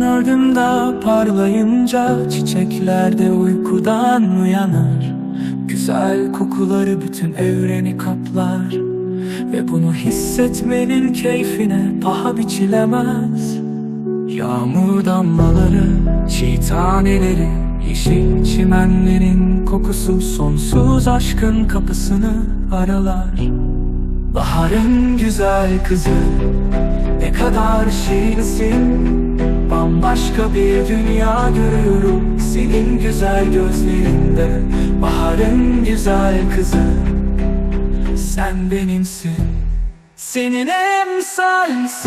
ardında parlayınca Çiçekler de uykudan uyanır Güzel kokuları bütün evreni kaplar Ve bunu hissetmenin keyfine paha biçilemez. Yağmur damlaları, çiğ taneleri Yeşil çimenlerin kokusu Sonsuz aşkın kapısını aralar. Baharın güzel kızı Ne kadar şirinsin Bambaşka bir dünya görüyorum Senin güzel gözlerinde. Baharın güzel kızı Sen benimsin. Senin emsalsiz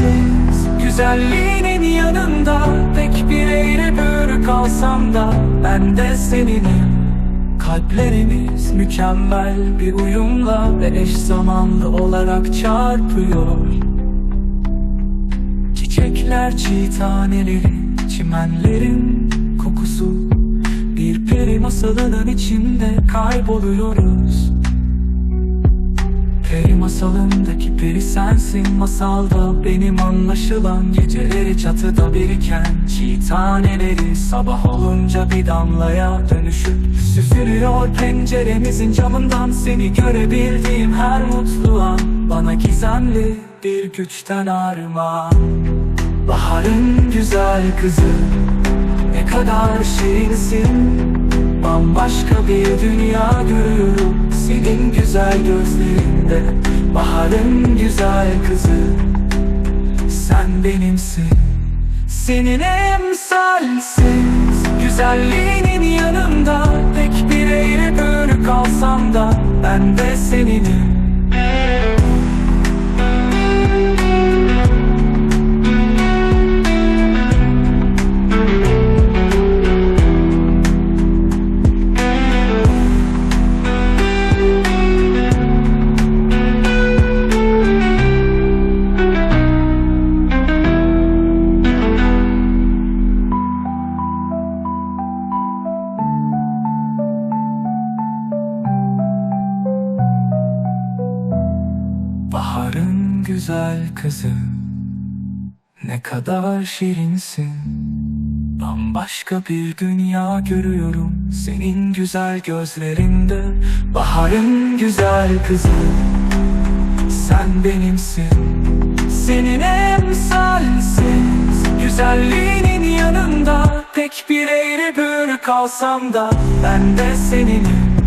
Güzelliğinin yanında Tek bir eğri bürü kalsam da Ben de seninim Kalplerimiz mükemmel bir uyumla Ve eş zamanlı olarak çarpıyor Çiçekler çiğ taneleri Çimenlerin kokusu. Bir peri masalının içinde kayboluyoruz. Peri masalındaki peri sensin Masalda benim anlaşılan Geceleri çatıda biriken Çiğ taneleri sabah olunca bir damlaya dönüşüp Süzülüyor penceremizin camından. Seni görebildiğim her mutlu an Bana gizemli bir güçten armağan Baharın güzel kızı Ne kadar şirinsin. Bambaşka bir dünya görüyorum Senin güzel gözlerinde. Baharın güzel kızı Sen benimsin. Senin emsalsiz Güzelliğinin yanında Tek bir eğri güzel kızı. Ne kadar şirinsin. Bambaşka bir dünya görüyorum Senin güzel gözlerinde. Baharın güzel kızı. Sen benimsin. Senin emsalsiz Güzelliğinin yanında Tek bir eğri bürü kalsam da Ben de seninim